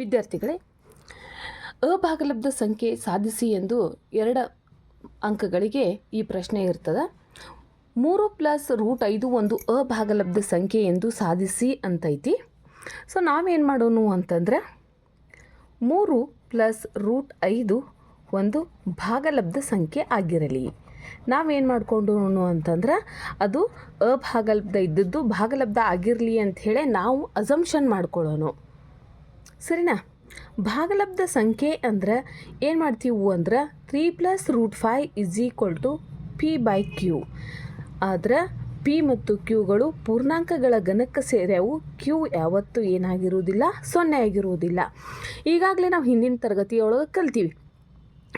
ವಿದ್ಯಾರ್ಥಿಗಳೇ ಅಭಾಗಲಬ್ಧ ಸಂಖ್ಯೆ ಸಾಧಿಸಿ ಎಂದು ಎರಡು ಅಂಕಗಳಿಗೆ ಈ ಪ್ರಶ್ನೆ ಇರ್ತದೆ. ಮೂರು ಪ್ಲಸ್ ರೂಟ್ ಐದು ಒಂದು ಅಭಾಗಲಬ್ಧ ಸಂಖ್ಯೆ ಎಂದು ಸಾಧಿಸಿ ಅಂತೈತಿ. ಸೊ, ನಾವೇನು ಮಾಡೋಣ ಅಂತಂದ್ರೆ, ಮೂರು ಪ್ಲಸ್ ರೂಟ್ ಐದು ಒಂದು ಭಾಗಲಬ್ಧ ಸಂಖ್ಯೆ ಆಗಿರಲಿ. ನಾವೇನು ಮಾಡಿಕೊಂಡು ಅಂತಂದ್ರೆ, ಅದು ಅಭಾಗಲಬ್ಧ ಇದ್ದದ್ದು ಭಾಗಲಬ್ಧ ಆಗಿರಲಿ ಅಂಥೇಳಿ ನಾವು ಅಸಂಪ್ಷನ್ ಮಾಡ್ಕೊಳ್ಳೋಣ ಸರಿನಾ? ಭಾಗಲಬ್ಧ ಸಂಖ್ಯೆ ಅಂದ್ರೆ ಏನು ಮಾಡ್ತೀವಿ ಅಂದ್ರೆ three plus root five is equal to P by Q ಆದ್ರೆ ಪಿ ಮತ್ತು ಕ್ಯೂಗಳು ಪೂರ್ಣಾಂಕಗಳ ಗಣಕ ಸೇರ್ಯಾವು. ಕ್ಯೂ ಯಾವತ್ತೂ ಏನಾಗಿರುವುದಿಲ್ಲ, ಸೊನ್ನೆ ಆಗಿರುವುದಿಲ್ಲ. ಈಗಾಗಲೇ ನಾವು ಹಿಂದಿನ ತರಗತಿಯೊಳಗೆ ಕಲ್ತೀವಿ.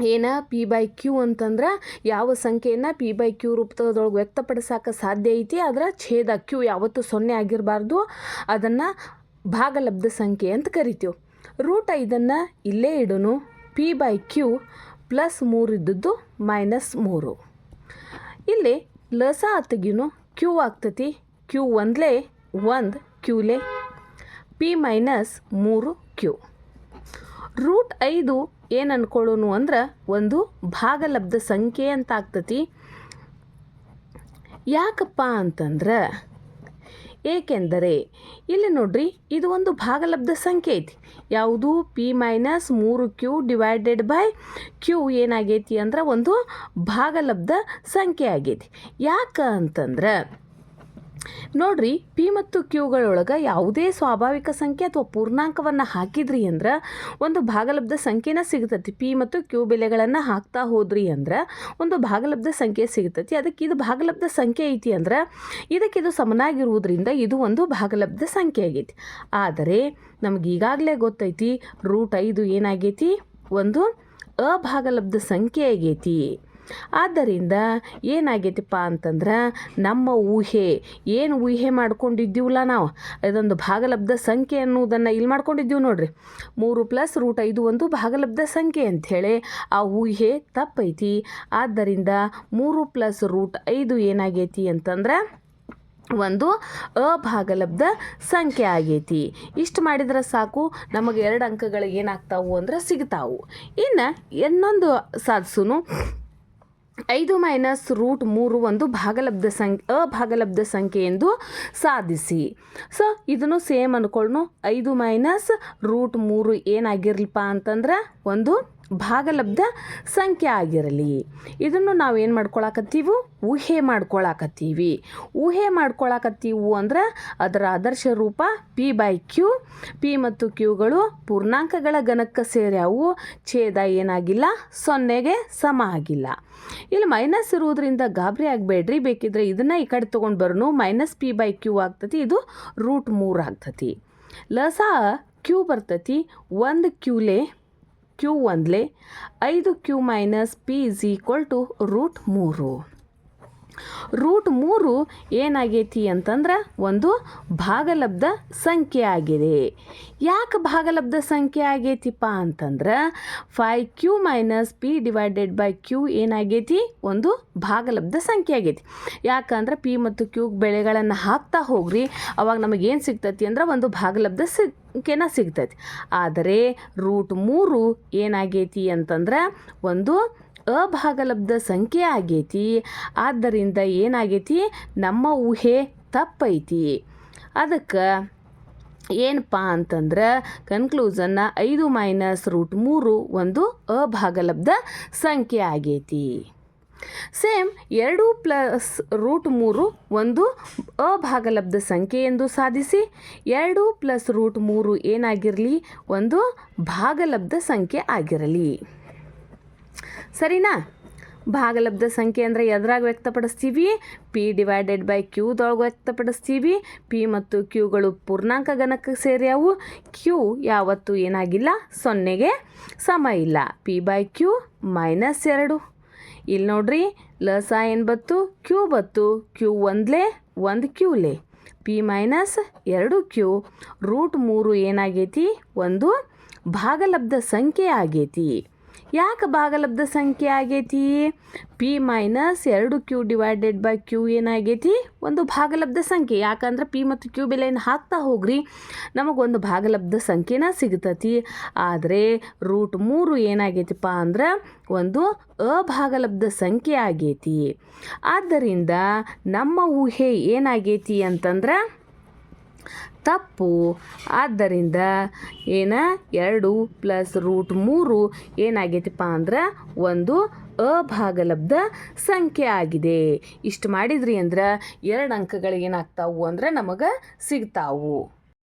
ಏನ ಪಿ ಬೈ ಕ್ಯೂ ಅಂತಂದ್ರೆ ಯಾವ ಸಂಖ್ಯೆಯನ್ನು ಪಿ ಬೈ ಕ್ಯೂ ರೂಪದೊಳಗೆ ವ್ಯಕ್ತಪಡಿಸೋಕೆ ಸಾಧ್ಯ ಐತಿ? ಆದರೆ ಛೇದ ಕ್ಯೂ ಯಾವತ್ತೂ ಸೊನ್ನೆ ಆಗಿರಬಾರ್ದು. ಅದನ್ನು ಭಾಗಲಬ್ಧ ಸಂಖ್ಯೆ ಅಂತ ಕರಿತೀವಿ. ರೂಟ್ ಐದನ್ನು ಇಲ್ಲೇ ಇಡೋನು, ಪಿ ಬೈ ಕ್ಯೂ ಪ್ಲಸ್ ಮೂರು ಇದ್ದದ್ದು ಮೈನಸ್ ಮೂರು. ಇಲ್ಲಿ ಲಸ ಆತಗಿನೂ ಕ್ಯೂ ಆಗ್ತತಿ, ಕ್ಯೂ ಒಂದ್ಲೇ, ಒಂದು ಕ್ಯೂಲೆ, ಪಿ ಮೈನಸ್ ಮೂರು ಕ್ಯೂ. ರೂಟ್ ಐದು ಏನು ಅನ್ಕೊಳ್ಳೋನು ಅಂದ್ರೆ ಒಂದು ಭಾಗಲಬ್ಧ ಸಂಖ್ಯೆ ಅಂತ ಆಗ್ತತಿ. ಯಾಕಪ್ಪ ಅಂತಂದ್ರೆ ಏಕೆಂದರೆ, ಇಲ್ಲಿ ನೋಡ್ರಿ, ಇದು ಒಂದು ಭಾಗಲಬ್ಧ ಸಂಖ್ಯೆ ಐತಿ. ಯಾವುದು? ಪಿ ಮೈನಸ್ ಮೂರು ಕ್ಯೂ ಡಿವೈಡೆಡ್ ಬೈ ಕ್ಯೂ ಏನಾಗೈತಿ ಅಂದ್ರೆ ಒಂದು ಭಾಗಲಬ್ಧ ಸಂಖ್ಯೆ ಆಗೈತಿ. ಯಾಕೆ ಅಂತಂದ್ರೆ ನೋಡ್ರಿ, ಪಿ ಮತ್ತು ಕ್ಯೂಗಳೊಳಗೆ ಯಾವುದೇ ಸ್ವಾಭಾವಿಕ ಸಂಖ್ಯೆ ಅಥವಾ ಪೂರ್ಣಾಂಕವನ್ನು ಹಾಕಿದ್ರಿ ಅಂದ್ರೆ ಒಂದು ಭಾಗಲಬ್ಧ ಸಂಖ್ಯೆನ ಸಿಗ್ತತಿ. ಪಿ ಮತ್ತು ಕ್ಯೂ ಬೆಲೆಗಳನ್ನು ಹಾಕ್ತಾ ಹೋದ್ರಿ ಅಂದ್ರೆ ಒಂದು ಭಾಗಲಬ್ಧ ಸಂಖ್ಯೆ ಸಿಗ್ತತಿ. ಅದಕ್ಕೆ ಇದು ಭಾಗಲಬ್ಧ ಸಂಖ್ಯೆ ಐತಿ ಅಂದ್ರೆ ಇದಕ್ಕೆ ಇದು ಸಮನಾಗಿರುವುದರಿಂದ ಇದು ಒಂದು ಭಾಗಲಬ್ಧ ಸಂಖ್ಯೆ ಆಗೈತಿ. ಆದರೆ ನಮ್ಗೆ ಈಗಾಗಲೇ ಗೊತ್ತೈತಿ, ರೂಟ್ ಐದು ಏನಾಗೈತಿ? ಒಂದು ಅಭಾಗಲಬ್ಧ ಸಂಖ್ಯೆ ಆಗೈತಿ. ಆದ್ದರಿಂದ ಏನಾಗೈತಿಪ್ಪ ಅಂತಂದ್ರೆ ನಮ್ಮ ಊಹೆ, ಏನು ಊಹೆ ಮಾಡ್ಕೊಂಡಿದ್ದೀವಲ್ಲ ನಾವು? ಇದೊಂದು ಭಾಗಲಬ್ಧ ಸಂಖ್ಯೆ ಅನ್ನುವುದನ್ನು ಇಲ್ಲಿ ಮಾಡ್ಕೊಂಡಿದ್ದೀವಿ ನೋಡ್ರಿ. ಮೂರು ಪ್ಲಸ್ ರೂಟ್ ಐದು ಒಂದು ಭಾಗಲಬ್ಧ ಸಂಖ್ಯೆ ಅಂಥೇಳಿ ಆ ಊಹೆ ತಪ್ಪೈತಿ. ಆದ್ದರಿಂದ ಮೂರು ಪ್ಲಸ್ ರೂಟ್ ಐದು ಏನಾಗೈತಿ ಅಂತಂದ್ರೆ ಒಂದು ಅಭಾಗಲಬ್ಧ ಸಂಖ್ಯೆ ಆಗೈತಿ. ಇಷ್ಟು ಮಾಡಿದ್ರೆ ಸಾಕು, ನಮಗೆ ಎರಡು ಅಂಕಗಳು ಏನಾಗ್ತಾವು ಅಂದ್ರೆ ಸಿಗ್ತಾವು. ಇನ್ನು ಇನ್ನೊಂದು ಸಾಧಿಸುನು ಐದು ಮೈನಸ್ ರೂಟ್ ಮೂರು ಒಂದು ಭಾಗಲಬ್ಧ ಸಂಖ್ಯೆ ಅಭಾಗಲಬ್ಧ ಸಂಖ್ಯೆ ಎಂದು ಸಾಧಿಸಿ. ಸೊ, ಇದನ್ನು ಸೇಮ್ ಅಂದ್ಕೊಳ್ಳು ಐದು ಮೈನಸ್ ರೂಟ್ ಮೂರು ಏನಾಗಿರ್ಲಪ್ಪ ಅಂತಂದ್ರೆ ಒಂದು ಭಾಗಲಬ್ಧ ಸಂಖ್ಯೆ ಆಗಿರಲಿ. ಇದನ್ನು ನಾವು ಏನು ಮಾಡ್ಕೊಳಕತ್ತೀವಿ? ಊಹೆ ಮಾಡ್ಕೊಳಕತ್ತೀವಿ. ಊಹೆ ಮಾಡ್ಕೊಳಕತ್ತೀವು ಅಂದ್ರೆ ಅದರ ಆದರ್ಶ ರೂಪ ಪಿ ಬೈ ಕ್ಯೂ. ಪಿ ಮತ್ತು ಕ್ಯೂಗಳು ಪೂರ್ಣಾಂಕಗಳ ಗಣಕ್ಕೆ ಸೇರ್ಯಾವು. ಛೇದ ಏನಾಗಿಲ್ಲ? ಸೊನ್ನೆಗೆ ಸಮ ಆಗಿಲ್ಲ. ಇಲ್ಲಿ ಮೈನಸ್ ಇರುವುದರಿಂದ ಗಾಬರಿ ಆಗಬೇಡ್ರಿ. ಬೇಕಿದ್ರೆ ಇದನ್ನು ಈ ಕಡೆ ತೊಗೊಂಡು ಬರೋನು ಮೈನಸ್ ಪಿ ಬೈ ಕ್ಯೂ ಆಗ್ತತಿ, ಇದು ರೂಟ್ ಮೂರು ಆಗ್ತತಿ. ಲಸ ಕ್ಯೂ ಬರ್ತತಿ, ಒಂದು ಕ್ಯೂಲೆ ಕ್ಯೂ ಒಂದ್ಲೆ ಐದು Q minus P is equal to root ಮೂರು. ರೂಟ್ ಮೂರು ಏನಾಗೈತಿ ಅಂತಂದ್ರೆ ಒಂದು ಭಾಗಲಬ್ಧ ಸಂಖ್ಯೆ ಆಗಿದೆ. ಯಾಕೆ ಭಾಗಲಬ್ಧ ಸಂಖ್ಯೆ ಆಗೈತಿಪ್ಪ ಅಂತಂದ್ರೆ five Q minus P divided by Q ಏನಾಗೈತಿ? ಒಂದು ಭಾಗಲಬ್ಧ ಸಂಖ್ಯೆ ಆಗೈತಿ. ಯಾಕಂದ್ರೆ ಪಿ ಮತ್ತು ಕ್ಯೂ ಬೆಳೆಗಳನ್ನು ಹಾಕ್ತಾ ಹೋಗ್ರಿ, ಅವಾಗ ನಮಗೇನು ಸಿಗ್ತೈತಿ ಅಂದ್ರೆ ಒಂದು ಭಾಗಲಬ್ಧ ಸಂಖ್ಯೆನ ಸಿಗ್ತೈತಿ. ಆದರೆ ರೂಟ್ ಮೂರು ಏನಾಗೈತಿ ಅಂತಂದ್ರೆ ಒಂದು ಅಭಾಗಲಬ್ಧ ಸಂಖ್ಯೆ ಆಗೈತಿ. ಆದ್ದರಿಂದ ಏನಾಗೈತಿ? ನಮ್ಮ ಊಹೆ ತಪ್ಪೈತಿ. ಅದಕ್ಕೆ ಏನಪ್ಪ ಅಂತಂದ್ರೆ ಕನ್ಕ್ಲೂಸನ್ನ ಐದು ಮೈನಸ್ ರೂಟ್ ಮೂರು ಒಂದು ಅಭಾಗಲಬ್ಧ ಸಂಖ್ಯೆ ಆಗೈತಿ. ಸೇಮ್ ಎರಡು ಪ್ಲಸ್ ರೂಟ್ ಮೂರು ಒಂದು ಅಭಾಗಲಬ್ಧ ಸಂಖ್ಯೆ ಎಂದು ಸಾಧಿಸಿ, ಎರಡು ಪ್ಲಸ್ ರೂಟ್ ಮೂರು ಏನಾಗಿರಲಿ? ಒಂದು ಭಾಗಲಬ್ಧ ಸಂಖ್ಯೆ ಆಗಿರಲಿ. ಸರಿನಾ? ಭಾಗಲಬ್ಧ ಸಂಖ್ಯೆ ಅಂದರೆ ಎದ್ರಾಗ ವ್ಯಕ್ತಪಡಿಸ್ತೀವಿ ಪಿ ಡಿವೈಡೆಡ್ ಬೈ ಕ್ಯೂದೊಳಗೆ ವ್ಯಕ್ತಪಡಿಸ್ತೀವಿ ಪಿ ಮತ್ತು ಕ್ಯೂಗಳು ಪೂರ್ಣಾಂಕ ಗಣಕ್ಕೆ ಸೇರ್ಯಾವು ಕ್ಯೂ ಯಾವತ್ತೂ ಏನಾಗಿಲ್ಲ, ಸೊನ್ನೆಗೆ ಸಮ ಇಲ್ಲ ಪಿ ಬೈ ಕ್ಯೂ ಮೈನಸ್ ಎರಡು. ಇಲ್ಲಿ ನೋಡ್ರಿ ಲಸ ಏನು ಬತ್ತು ಕ್ಯೂ ಬತ್ತು ಕ್ಯೂ ಒಂದ್ಲೆ ಒಂದು ಕ್ಯೂಲೆ ಪಿ ಮೈನಸ್ ಎರಡು ಕ್ಯೂ ರೂಟ್ ಮೂರು ಏನಾಗೈತಿ, ಒಂದು ಭಾಗಲಬ್ಧ ಸಂಖ್ಯೆ ಆಗೈತಿ. ಯಾಕೆ ಭಾಗಲಬ್ಧ ಸಂಖ್ಯೆ ಆಗೈತಿ? ಪಿ ಮೈನಸ್ ಎರಡು ಕ್ಯೂ ಡಿವೈಡೆಡ್ ಬೈ ಕ್ಯೂ ಏನಾಗೈತಿ? ಒಂದು ಭಾಗಲಬ್ಧ ಸಂಖ್ಯೆ. ಯಾಕಂದ್ರೆ ಪಿ ಮತ್ತು ಕ್ಯೂ ಬೆಲೆಯನ್ನು ಹಾಕ್ತಾ ಹೋಗ್ರಿ, ನಮಗೊಂದು ಭಾಗಲಬ್ಧ ಸಂಖ್ಯೆನ ಸಿಗ್ತತಿ. ಆದರೆ ರೂಟ್ ಮೂರು ಏನಾಗೈತಿಪ್ಪ ಅಂದ್ರೆ ಒಂದು ಅಭಾಗಲಬ್ಧ ಸಂಖ್ಯೆ ಆಗೈತಿ. ಆದ್ದರಿಂದ ನಮ್ಮ ಊಹೆ ಏನಾಗೈತಿ ಅಂತಂದ್ರೆ ತಪ್ಪು. ಆದ್ದರಿಂದ ಏನ ಎರಡು ಪ್ಲಸ್ ರೂಟ್ ಮೂರು ಏನಾಗೈತಿಪ್ಪ ಅಂದ್ರೆ ಒಂದು ಅಭಾಗಲಬ್ಧ ಸಂಖ್ಯೆ ಆಗಿದೆ. ಇಷ್ಟು ಮಾಡಿದ್ರಿ ಅಂದ್ರೆ ಎರಡು ಅಂಕಗಳು ಏನಾಗ್ತಾವು ಅಂದ್ರೆ ನಮಗೆ ಸಿಗ್ತಾವು.